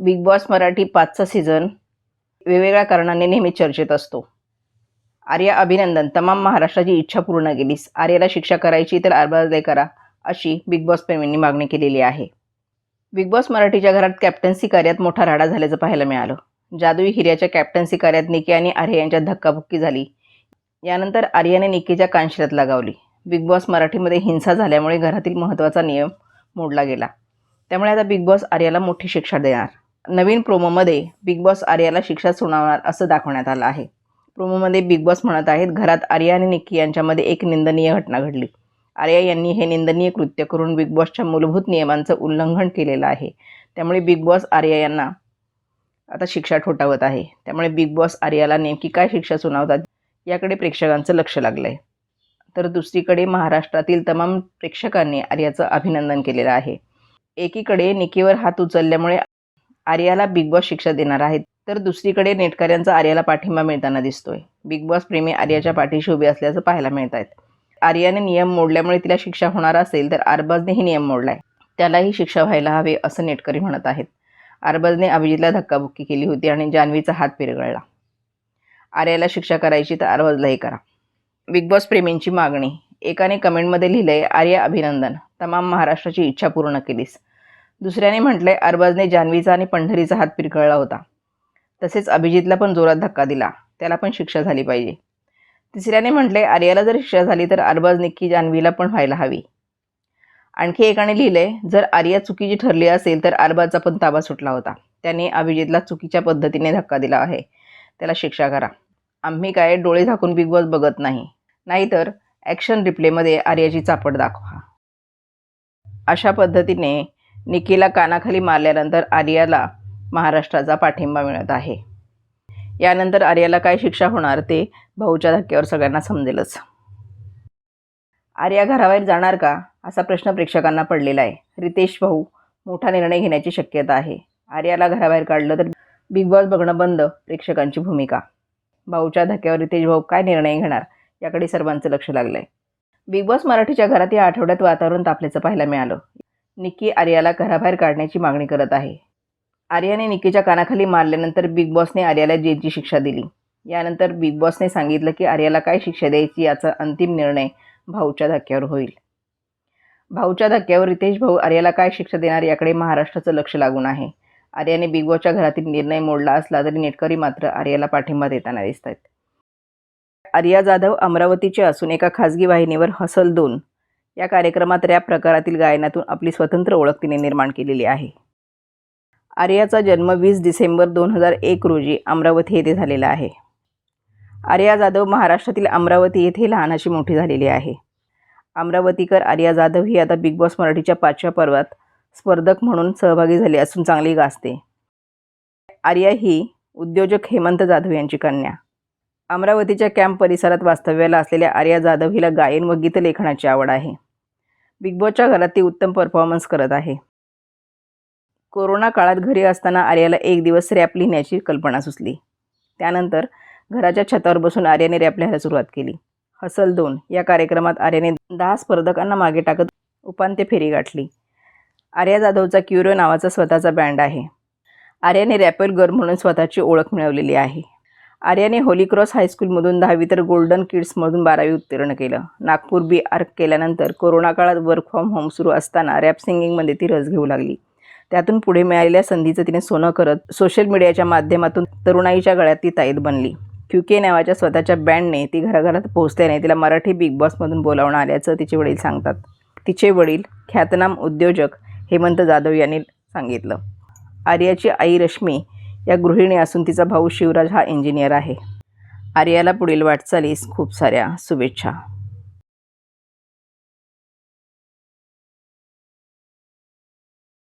Big Boss Marathi पाचचा season वेगवेगळ्या कारणाने नेहमी चर्चेत असतो. आर्या अभिनंदन तमाम महाराष्ट्राची इच्छा पूर्ण केलीस. आर्याला शिक्षा करायची तर आरबाजले करा अशी बिग बॉस प्रेमींनी मागणी केलेली आहे. बिग बॉस मराठीच्या घरात कॅप्टन्सी कार्यात मोठा राडा झाल्याचं पाहायला मिळालं. जादुई हिऱ्याच्या कॅप्टन्सी कार्यात निकी आणि आर्या यांच्यात धक्काबुक्की झाली. यानंतर आर्याने निकीच्या कानशिरात लगावली. बिग बॉस मराठीमध्ये हिंसा झाल्यामुळे घरातील महत्त्वाचा नियम मोडला गेला. त्यामुळे आता बिग बॉस आर्याला मोठी शिक्षा देणार. नवीन प्रोमोमध्ये बिग बॉस आर्याला शिक्षा सुनावणार असं दाखवण्यात आलं आहे. प्रोमोमध्ये बिग बॉस म्हणत आहेत घरात आर्या आणि निक्की यांच्यामध्ये एक निंदनीय घटना घडली. आर्या यांनी हे निंदनीय कृत्य करून बिग बॉसच्या मूलभूत नियमांचं उल्लंघन केलेलं आहे. त्यामुळे बिग बॉस आर्या यांना आता शिक्षा ठोठावत आहे. त्यामुळे बिग बॉस आर्याला नेमकी काय शिक्षा सुनावतात याकडे प्रेक्षकांचं लक्ष लागलं आहे तर दुसरीकडे महाराष्ट्रातील तमाम प्रेक्षकांनी आर्याचं अभिनंदन केलेलं आहे. एकीकडे निकीवर हात उचलल्यामुळे आर्याला बिग बॉस शिक्षा देणार आहेत. तर दुसरीकडे नेटकऱ्यांचा आर्याला पाठिंबा मिळताना दिसतोय. बिग बॉस प्रेमी आर्याच्या पाठीशी उभे असल्याचं पाहायला मिळत आहेत आर्याने नियम मोडल्यामुळे तिला शिक्षा होणार असेल तर आरबाजनेही नियम मोडलाय. त्यालाही शिक्षा व्हायला हवी असं नेटकरी म्हणत आहेत. आरबाजने अभिजितला धक्काबुक्की केली होती आणि जान्हवीचा हात पिरगळला. आर्याला शिक्षा करायची तर आरबाजलाही करा. बिग बॉस प्रेमींची मागणी. एकाने कमेंटमध्ये लिहिलंय आर्या अभिनंदन. तमाम महाराष्ट्राची इच्छा पूर्ण केलीस. दुसऱ्याने म्हटलंय अरबाजने जान्हवीचा आणि पंढरीचा हात पिरकळला होता. तसेच अभिजितला पण जोरात धक्का दिला. त्याला पण शिक्षा झाली पाहिजे. तिसऱ्याने म्हटले आर्याला जर शिक्षा झाली तर अरबाज निक्की जान्हवीला पण व्हायला हवी. आणखी एकाने लिहिलंय जर आर्या चुकीची ठरली असेल तर अरबाजचा पण ताबा सुटला होता. त्याने अभिजितला चुकीच्या पद्धतीने धक्का दिला आहे. त्याला शिक्षा करा. आम्ही काय डोळे झाकून बिग बॉस बघत नाही. नाहीतर ॲक्शन रिप्लेमध्ये आर्याची चापड दाखवा. अशा पद्धतीने निकीला कानाखाली मारल्यानंतर आर्याला महाराष्ट्राचा पाठिंबा मिळत आहे. यानंतर आर्याला काय शिक्षा होणार ते भाऊच्या धक्क्यावर सगळ्यांना समजेलच. आर्या घराबाहेर जाणार का? असा प्रश्न प्रेक्षकांना पडलेला आहे. रितेश भाऊ मोठा निर्णय घेण्याची शक्यता आहे. आर्याला घराबाहेर काढलं तर बिग बॉस बघणं बंद प्रेक्षकांची भूमिका. भाऊच्या धक्क्यावर रितेश भाऊ काय निर्णय घेणार याकडे सर्वांचं लक्ष लागलं आहे बिग बॉस मराठीच्या घरात या आठवड्यात वातावरण तापल्याचं पाहायला मिळालं. निक्की आर्याला घराबाहेर काढण्याची मागणी करत आहे. आर्याने निक्कीच्या कानाखाली मारल्यानंतर बिग बॉसने आर्याला जेलची शिक्षा दिली. यानंतर बिग बॉसने सांगितलं की आर्याला काय शिक्षा द्यायची याचा अंतिम निर्णय भाऊच्या धक्क्यावर होईल. भाऊच्या धक्क्यावर रितेश भाऊ आर्याला काय शिक्षा देणार याकडे महाराष्ट्राचं लक्ष लागून आहे. आर्याने बिग बॉसच्या घरातील निर्णय मोडला असला तरी नेटकरी मात्र आर्याला पाठिंबा देताना दिसत आहेत आर्या जाधव अमरावतीचे असून एका खाजगी वाहिनीवर हसल दोन या कार्यक्रमात रॅप प्रकारातील गायनातून आपली स्वतंत्र ओळख तिने निर्माण केलेली आहे. आर्याचा जन्म वीस डिसेंबर दोन हजार एक रोजी अमरावती येथे झालेला आहे. आर्या जाधव महाराष्ट्रातील अमरावती येथे लहानाची मोठी झालेली आहे. अमरावतीकर आर्या जाधव ही आता बिग बॉस मराठीच्या पाचव्या पर्वात स्पर्धक म्हणून सहभागी झाली असून चांगली गाजते. आर्या ही उद्योजक हेमंत जाधव यांची कन्या. अमरावतीच्या कॅम्प परिसरात वास्तव्याला असलेल्या आर्या जाधव हिला गायन व गीतलेखनाची आवड आहे. बिग बॉसच्या घरात ती उत्तम परफॉर्मन्स करत आहे. कोरोना काळात घरी असताना आर्याला एक दिवस रॅप लिहिण्याची कल्पना सुचली. त्यानंतर घराच्या छतावर बसून आर्याने रॅप लिहायला सुरुवात केली. हसल दोन या कार्यक्रमात आर्याने दहा स्पर्धकांना मागे टाकत उपांत्य फेरी गाठली. आर्या जाधवचा क्युरो नावाचा स्वतःचा बँड आहे. आर्याने रॅपर गर्ल म्हणून स्वतःची ओळख मिळवलेली आहे. आर्याने होली क्रॉस हायस्कूलमधून दहावी तर गोल्डन किड्समधून बारावी उत्तीर्ण केलं. नागपूर बी आर्क केल्यानंतर कोरोना काळात वर्क फ्रॉम होम सुरू असताना रॅप सिंगिंगमध्ये ती रस घेऊ लागली. त्यातून पुढे मिळालेल्या संधीचं तिने सोनं करत सोशल मीडियाच्या माध्यमातून तरुणाईच्या गळ्यात ती ताईत बनली. क्यू के नावाच्या स्वतःच्या बँडने ती घराघरात पोहोचल्याने तिला मराठी बिग बॉसमधून बोलावणं आल्याचं तिचे वडील सांगतात. तिचे वडील ख्यातनाम उद्योजक हेमंत जाधव यांनी सांगितलं. आर्याची आई रश्मी या गृहिणी असून तिचा भाऊ शिवराज हा इंजिनियर आहे. आर्याला पुढील वाटचालीस खूप साऱ्या शुभेच्छा.